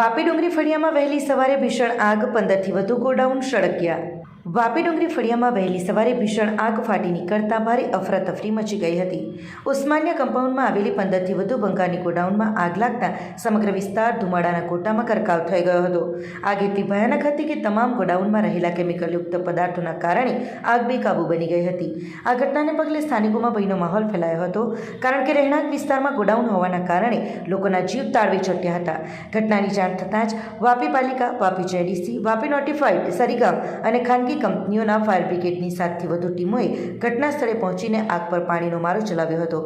વાપી ડુંગરી ફળિયામાં વહેલી સવારે ભીષણ આગ પંદરથી વધુ ગોડાઉન સળગ્યા. વાપી ડુંગરી ફળિયામાં વહેલી સવારે ભીષણ આગ ફાટી નીકળતા ભારે અફરાતફરી મચી ગઈ હતી. ઉસ્માનિયા કમ્પાઉન્ડમાં આવેલી પંદરથી વધુ બંકાની ગોડાઉનમાં આગ લાગતા સમગ્ર વિસ્તાર ધુમાડાના કોટામાં કરકાવ થઈ ગયો હતો. આગ એટલી ભયાનક હતી કે તમામ ગોડાઉનમાં રહેલા કેમિકલયુક્ત પદાર્થોના કારણે આગ બેકાબુ બની ગઈ હતી. આ ઘટનાને પગલે સ્થાનિકોમાં ભયનો માહોલ ફેલાયો હતો, કારણ કે રહેણાંક વિસ્તારમાં ગોડાઉન હોવાના કારણે લોકોના જીવ તાળવે ચટ્યા હતા. ઘટનાની જાણ થતાં જ વાપી પાલિકા, વાપી જેડીસી વાપી નોટિફાઈડ સરીગામ અને ખાનગી કંપનીઓના ફાયર બ્રિગેડની સાતથી વધુ ટીમોએ ઘટના સ્થળે પહોંચીને આગ પર પાણીનો મારો ચલાવ્યો હતો.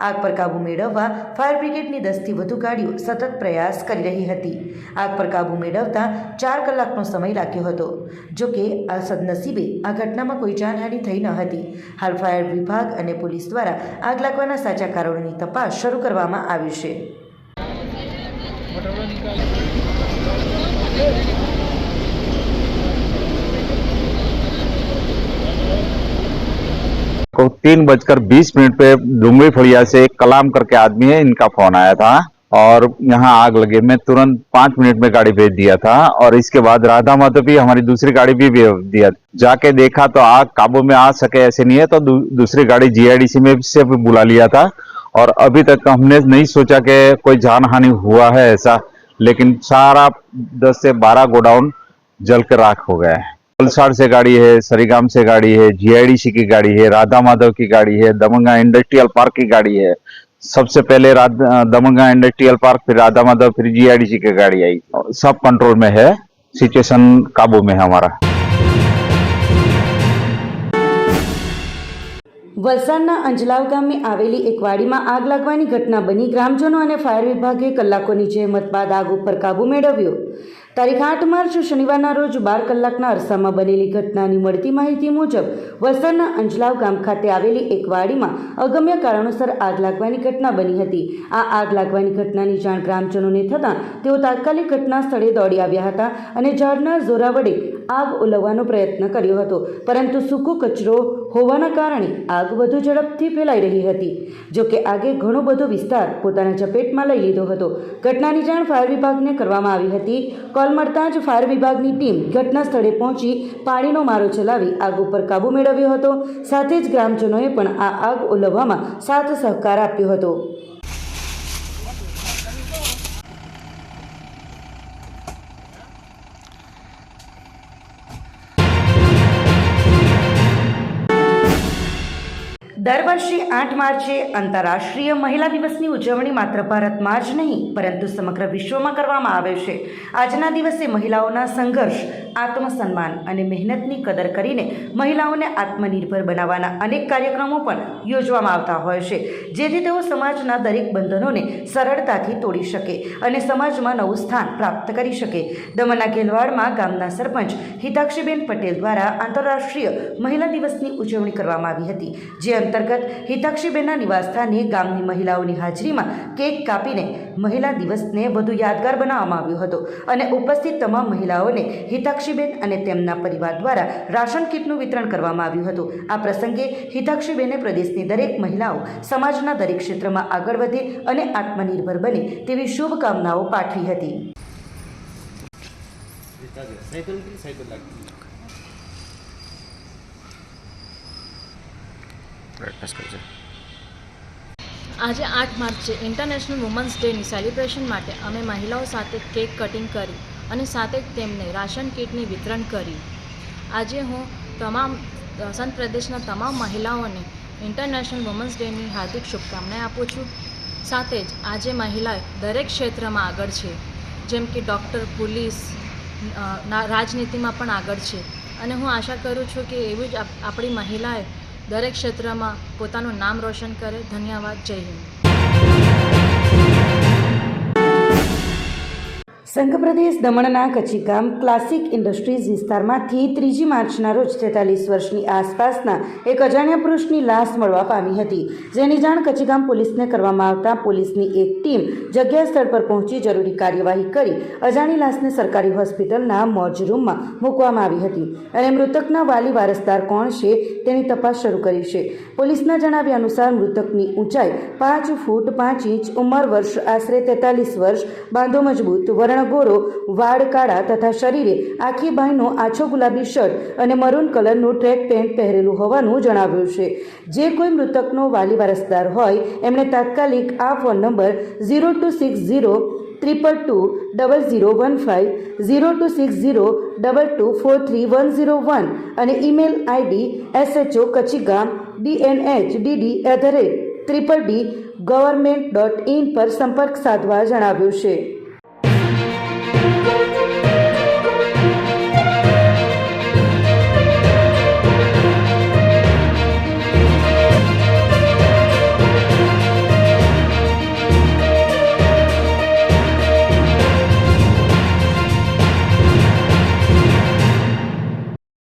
આગ પર કાબૂ મેળવવા ફાયર બ્રિગેડની દસથી વધુ ગાડીઓ સતત પ્રયાસ કરી રહી હતી. આગ પર કાબૂ મેળવતા ચાર કલાકનો સમય લાગ્યો હતો. જો કે આ સદનસીબે આ ઘટનામાં કોઈ જાનહાનિ થઈ ન હતી. હાલ ફાયર વિભાગ અને પોલીસ દ્વારા આગ લાગવાના સાચા કારણોની તપાસ શરૂ કરવામાં આવી છે. को तीन बजकर बीस मिनट पे डुंगरी फड़िया से कलाम करके आदमी है इनका फ़ोन आया था और यहाँ आग लगे। मैं तुरंत पाँच मिनट में गाड़ी भेज दिया था और इसके बाद राधा माधव भी हमारी दूसरी गाड़ी भी भेज दिया। जाके देखा तो आग काबू में आ सके ऐसे नहीं है तो दू, दूसरी गाड़ी जीआईडीसी में से भी बुला लिया था और अभी तक हमने नहीं सोचा कि कोई जान हानि हुआ है ऐसा लेकिन सारा दस से बारह गोडाउन जल के राख हो गया है। वलसाड़ से गाड़ी है सरीगाम से गाड़ी है जीआईडीसी की गाड़ी है राधा माधव की गाड़ी है दमंगा इंडस्ट्रियल पार्क की गाड़ी है सबसे पहले राध- दमंगा इंडस्ट्रियल पार्क फिर राधा माधव फिर जीआईडीसी की गाड़ी आई सब कंट्रोल में है सिचुएशन काबू में है हमारा વલસાડના અંજલાવ ગામે આવેલી એક વાડીમાં આગ લાગવાની ઘટના બની ગ્રામજનો અને ફાયર વિભાગે કલાકોની જહેમત બાદ આગ ઉપર કાબૂ મેળવ્યો તારીખ આઠ માર્ચ, શનિવારના રોજ બાર કલાકના અરસામાં બનેલી ઘટનાની મળતી માહિતી મુજબ, વલસાડના અંજલાવ ગામ ખાતે આવેલી એક વાડીમાં અગમ્ય કારણોસર આગ લાગવાની ઘટના બની હતી. આ આગ લાગવાની ઘટનાની જાણ ગ્રામજનોને થતાં, તેઓ તાત્કાલિક ઘટના સ્થળે દોડી આવ્યા હતા અને ઝાડના ઝોરા વડે આગ ઓલવવાનો પ્રયત્ન કર્યો હતો. પરંતુ સૂકો કચરો હોવાના કારણે આગ વધુ ઝડપથી ફેલાઈ રહી હતી. જોકે આગે ઘણો બધો વિસ્તાર પોતાના ઝપેટમાં લઈ લીધો હતો. ઘટનાની જાણ ફાયર વિભાગને કરવામાં આવી હતી. કોલ મળતાં જ ફાયર વિભાગની ટીમ ઘટના સ્થળે પહોંચી પાણીનો મારો ચલાવી આગ ઉપર કાબૂ મેળવ્યો હતો. સાથે જ ગ્રામજનોએ પણ આ આગ ઓલવવામાં સાથ સહકાર આપ્યો હતો. દર વર્ષે આઠ માર્ચે આંતરરાષ્ટ્રીય મહિલા દિવસની ઉજવણી માત્ર ભારતમાં જ નહીં, પરંતુ સમગ્ર વિશ્વમાં કરવામાં આવે છે. આજના દિવસે મહિલાઓના સંઘર્ષ, આત્મસન્માન અને મહેનતની કદર કરીને મહિલાઓને આત્મનિર્ભર બનાવવાના અનેક કાર્યક્રમો પણ યોજવામાં આવતા હોય છે, જેથી તેઓ સમાજના દરેક બંધનોને સરળતાથી તોડી શકે અને સમાજમાં નવું સ્થાન પ્રાપ્ત કરી શકે. દમણના ગેલવાડમાં ગામના સરપંચ હિતાક્ષીબેન પટેલ દ્વારા આંતરરાષ્ટ્રીય મહિલા દિવસની ઉજવણી કરવામાં આવી હતી, જે અંતર્ગત હિતાક્ષીબેનના નિવાસસ્થાને ગામની મહિલાઓની હાજરીમાં કેક કાપીને મહિલા દિવસને વધુ યાદગાર બનાવવામાં આવ્યો હતો અને ઉપસ્થિત તમામ મહિલાઓને હિતાક્ષીબેન અને તેમના પરિવાર દ્વારા રાશન કીટનું વિતરણ કરવામાં આવ્યું હતું. આ પ્રસંગે હિતાક્ષીબેને પ્રદેશની દરેક મહિલાઓ સમાજના દરેક ક્ષેત્રમાં આગળ વધે અને આત્મનિર્ભર બને તેવી શુભકામનાઓ પાઠવી હતી. આજે આઠ માર્ચે ઇન્ટરનેશનલ વુમન્સ ડેની સેલિબ્રેશન માટે અમે મહિલાઓ સાથે કેક કટિંગ કરી અને સાથે જ તેમને રાશન કીટની વિતરણ કરી. આજે હું તમામ, સંત પ્રદેશના તમામ મહિલાઓને ઇન્ટરનેશનલ વુમન્સ ડેની હાર્દિક શુભકામનાએ આપું છું. સાથે જ આજે મહિલા દરેક ક્ષેત્રમાં આગળ છે. જેમ કે ડૉક્ટર પોલીસ રાજનીતિમાં પણ આગળ છે. અને હું આશા કરું છું કે એવું જ આપણી મહિલાએ દરેક ક્ષેત્રમાં પોતાનું નામ રોશન કરે. ધન્યવાદ. જય હિન્દ. સંઘપ્રદેશ દમણના કચ્છીગામ ક્લાસિક ઇન્ડસ્ટ્રીઝ વિસ્તારમાંથી ત્રીજી માર્ચના રોજ તેતાલીસ વર્ષની આસપાસના એક અજાણ્યા પુરુષની લાશ મળવા પામી હતી. જેની જાણ કચ્છીગામ પોલીસને કરવામાં આવતા પોલીસની એક ટીમ જગ્યા સ્થળ પર પહોંચી જરૂરી કાર્યવાહી કરી અજાણી લાશને સરકારી હોસ્પિટલના મોજ રૂમમાં મૂકવામાં આવી હતી અને મૃતકના વાલી વારસદાર કોણ છે તેની તપાસ શરૂ કરી છે. પોલીસના જણાવ્યા અનુસાર મૃતકની ઊંચાઈ પાંચ ફૂટ પાંચ ઇંચ, ઉંમર વર્ષ આશરે તેતાલીસ વર્ષ, બાંધો મજબૂત વર્ણ ગોરો, વાળ કાળા તથા શરીરે આખી બાંયનો આછો ગુલાબી શર્ટ અને મરૂન કલરનું ટ્રેક પેન્ટ પહેરેલું હોવાનું જણાવ્યું છે. જે કોઈ મૃતકનો વાલી વારસદાર હોય, એમણે તાત્કાલિક આ phone number zero two six zero triple two double zero one five zero two six zero double two four three one zero one અને email ID SHO Kachigam DNH DD at the rate, triple D government dot in પર સંપર્ક સાધવા જણાવ્યું છે.